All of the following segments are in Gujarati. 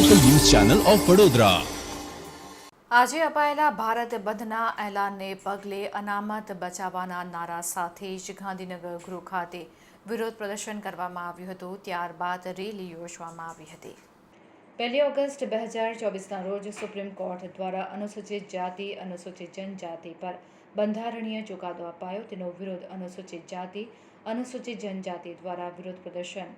ચેનલ ઓફ વડોદરા આજે અપાયેલા ભારત બંધના એલાનને પગલે અનામત બચાવવાના નારા સાથે જ ગાંધીનગર ગૃહ ખાતે વિરોધ પ્રદર્શન કરવામાં આવ્યું હતું. ત્યારબાદ રેલી યોજવામાં આવી હતી. પહેલી ઓગસ્ટ બે હજાર ચોવીસના રોજ સુપ્રીમ કોર્ટ દ્વારા અનુસૂચિત જાતિ, અનુસૂચિત જનજાતિ પર બંધારણીય ચુકાદો અપાયો. તેનો વિરોધ અનુસૂચિત જાતિ, અનુસૂચિત જનજાતિ દ્વારા વિરોધ પ્રદર્શન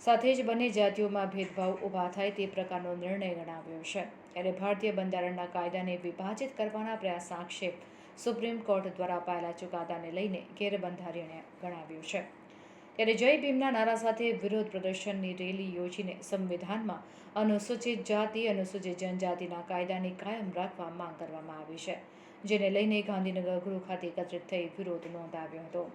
સાથે જ બંને જાતિઓમાં ભેદભાવ ઊભા થાય તે પ્રકારનો નિર્ણય ગણાવ્યો છે. ત્યારે ભારતીય બંધારણના કાયદાને વિભાજિત કરવાના પ્રયાસ આક્ષેપ સુપ્રીમ કોર્ટ દ્વારા અપાયેલા ચુકાદાને લઈને ગેરબંધારણીય ગણાવ્યું છે. ત્યારે જય ભીમના નારા સાથે વિરોધ પ્રદર્શનની રેલી યોજીને સંવિધાનમાં અનુસૂચિત જાતિ, અનુસૂચિત જનજાતિના કાયદાને કાયમ રાખવા માંગ કરવામાં આવી છે, જેને લઈને ગાંધીનગર ગૃહ ખાતે એકત્રિત થઈ વિરોધ નોંધાવ્યો હતો.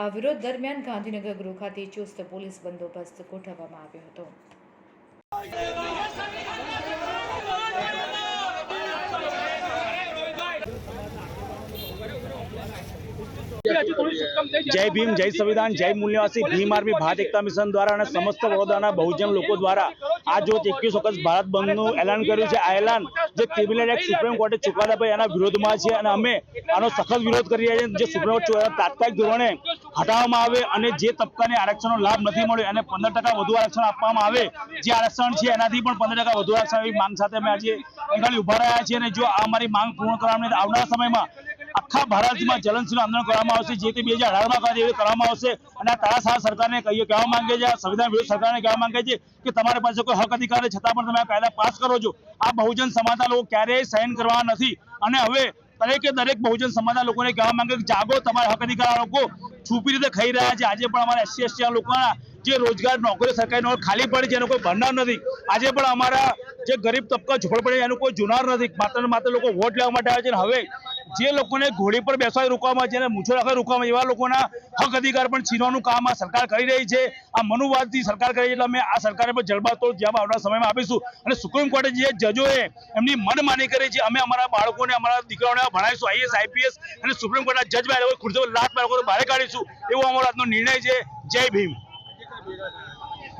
આ વિરોધ દરમિયાન ગાંધીનગર ગૃહ ખાતે ચુસ્ત પોલીસ બંદોબસ્ત ગોઠવવામાં આવ્યો હતો. જય ભીમ, જય સંવિધાન, જય મૂલ્યવાસી, ભીમ આર્મી ભારત એકતા મિશન દ્વારા અને સમસ્ત વડોદરાના બહુજન લોકો દ્વારા આજ રોજ એકવીસ વખત ભારત બંધનું એલાન કર્યું છે. આ એલાન જે ક્રિમિનલ એક્ટ સુપ્રીમ કોર્ટે ચુકાદા ભાઈ, એના વિરોધમાં છે અને અમે આનો સખત વિરોધ કરી રહ્યા છીએ. જે સુપ્રીમ કોર્ટ તાત્કાલિક ધોરણે હટાવવામાં આવે અને જે તબક્કાને આરક્ષણનો લાભ નથી મળ્યો, એને પંદર ટકા વધુ આરક્ષણ આપવામાં આવે, જે આરક્ષણ છે એનાથી પણ પંદર ટકા વધુ આરક્ષણ એવી માંગ સાથે અમે આજે અહીં ઊભા રહ્યા છીએ અને જો આ અમારી માંગ પૂર્ણ કરવામાં આવનારા સમયમાં આખા ભારતમાં જલનશીલ આંદોલન કરવામાં આવશે, જે તે બે હજાર અઢારમાં કરવામાં આવશે. અને આ તારાસાર સરકારને કહીએ, કહેવા માંગે છે સંવિધાન વિરોધ સરકારને કહેવા માંગે છે કે તમારી પાસે કોઈ હક અધિકાર છતાં પણ તમે આ કાયદા પાસ કરો છો. આ બહુજન સમાજના લોકો ક્યારેય સહન કરવા નથી. અને હવે દરેકે દરેક બહુજન સમાજના લોકોને કહેવા માંગે કે જાગો, તમારા હક અધિકાર લોકો છુપી રીતે ખાઈ રહ્યા છે. આજે પણ અમારા એસસી એસટી લોકોના જે રોજગાર, નોકરી, સરકારી નોકરી ખાલી પડી છે, એનો કોઈ ભંડાર નથી. આજે પણ અમારા જે ગરીબ તબક્કા પડે એનું કોઈ જુનાર નથી. માત્ર માત્ર લોકો વોટ લેવા માટે આવે છે હવે જે લોકોને ઘોડી પર બેસવા રોકવામાં છે અને મૂછો રાખવા રોકવામાં એવા લોકોના હક અધિકાર પણ છીનવાનું કામ આ સરકાર કરી રહી છે. આ મનુવાદથી સરકાર કરી એટલે અમે આ સરકારે પર જડબાતોડ જવાબ આવનારા સમયમાં આપીશું. અને સુપ્રીમ કોર્ટે જે જજોએ એમની મનમાની કરી છે, અમે અમારા બાળકોને, અમારા દીકરાઓને ભણાવીશું આઈએસ આઈપીએસ, અને સુપ્રીમ કોર્ટના જજ બાય ખુરશો લાખ બાળકોને બહાર કાઢીશું. એવો અમારો આજનો નિર્ણય છે. જય ભીમ.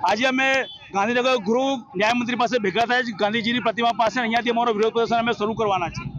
આજે અમે ગાંધીનગર ગૃહ ન્યાયમંત્રી પાસે ભેગા થયા છે ગાંધીજીની પ્રતિમા પાસે, અહીંયાથી અમારો વિરોધ પ્રદર્શન અમે શરૂ કરવાના છે